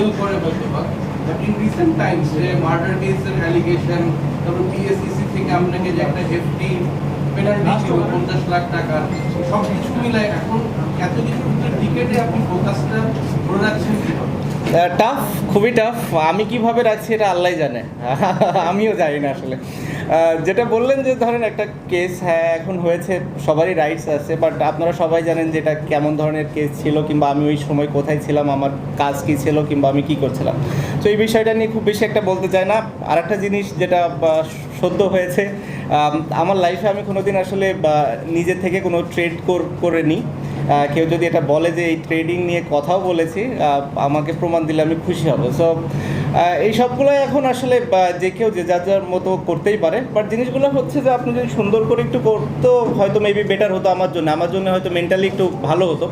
Will করে হয়তো বা ইন রিসেন্ট টাইমস যে মার্ডার কেসের অ্যালিগেশন তারপর পিএসসিসি থেকে আপনাকে যে একটা হেফটি পেনাল্টি ছিল পঞ্চাশ লাখ টাকা সব কিছু মিলাই এখন এত কিছু টিকেটে আপনি ফোকাসটা ধরে রাখছেন কীভাবে? টাফ খুবই টাফ আমি কীভাবে রাখছি এটা আল্লাহ জানে। আমিও জানি না আসলে। যেটা বললেন যে ধরেন একটা কেস হ্যাঁ এখন হয়েছে, সবারই রাইটস আছে বাট আপনারা সবাই জানেন যে এটা কেমন ধরনের কেস ছিল, কিংবা আমি ওই সময় কোথায় ছিলাম, আমার কাজ কী ছিল, কিংবা আমি কী করছিলাম। তো এই বিষয়টা নিয়ে খুব বেশি একটা বলতে চাই না। আর একটা জিনিস যেটা সদ্য হয়েছে আমার লাইফে আমি কোনোদিন আসলে নিজে থেকে কোনো ট্রেড করে নিই কেউ যদি এটা বলে যে এই ট্রেডিং নিয়ে কথাও বলেছি আমাকে প্রমাণ দিলে আমি খুশি হব। সো এই সবগুলো এখন আসলে যে কেউ যে যার যার মতো করতেই পারে। বাট জিনিসগুলো হচ্ছে যে আপনি যদি সুন্দর করে একটু করতো, হয়তো মেবি বেটার হতো আমার জন্য। আমার জন্য হয়তো মেন্টালি একটু ভালো হতো।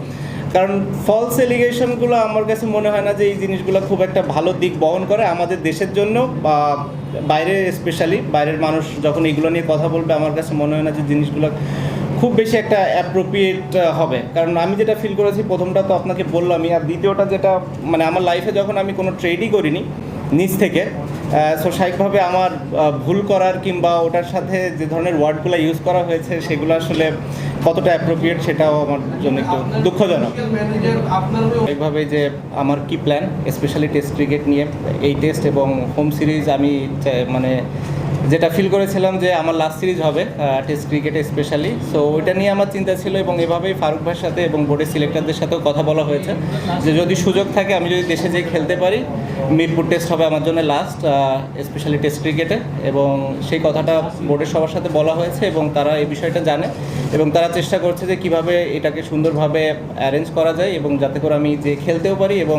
কারণ ফলস এলিগেশনগুলো আমার কাছে মনে হয় না যে এই জিনিসগুলো খুব একটা ভালো দিক বহন করে। আমাদের দেশের জন্য, বা বাইরে স্পেশালি বাইরের মানুষ যখন এগুলো নিয়ে কথা বলবে, আমার কাছে মনে হয় না যে জিনিসগুলো খুব বেশি একটা অ্যাপ্রোপ্রিয়েট হবে। কারণ আমি যেটা ফিল করেছি, প্রথমটা তো আপনাকে বললামই, আর দ্বিতীয়টা যেটা মানে আমার লাইফে যখন আমি কোনো ট্রেডই করিনি, নিজ থেকে সো স্বাভাবিকভাবে আমার ভুল করার কিংবা ওটার সাথে যে ধরনের ওয়ার্ডগুলো ইউজ করা হয়েছে, সেগুলো আসলে কতটা অ্যাপ্রোপ্রিয়েট সেটাও আমার জন্য একটু দুঃখজনক। এইভাবে যে আমার কি প্ল্যান স্পেশালি টেস্ট ক্রিকেট নিয়ে, এই টেস্ট এবং হোম সিরিজ আমি মানে যেটা ফিল করেছিলাম যে আমার লাস্ট সিরিজ হবে টেস্ট ক্রিকেটে স্পেশালি সো ওইটা নিয়ে আমার চিন্তা ছিল এবং এভাবেই ফারুক ভাইয়ের সাথে এবং বোর্ডের সিলেক্টরদের সাথেও কথা বলা হয়েছে, যে যদি সুযোগ থাকে আমি যদি দেশে যেয়ে খেলতে পারি, মিরপুর টেস্ট হবে আমার জন্য লাস্ট স্পেশালি টেস্ট ক্রিকেটে এবং সেই কথাটা বোর্ডের সবার সাথে বলা হয়েছে এবং তারা এই বিষয়টা জানে এবং তারা চেষ্টা করছে যে কীভাবে এটাকে সুন্দরভাবে অ্যারেঞ্জ করা যায় এবং যাতে করে আমি যে খেলতেও পারি এবং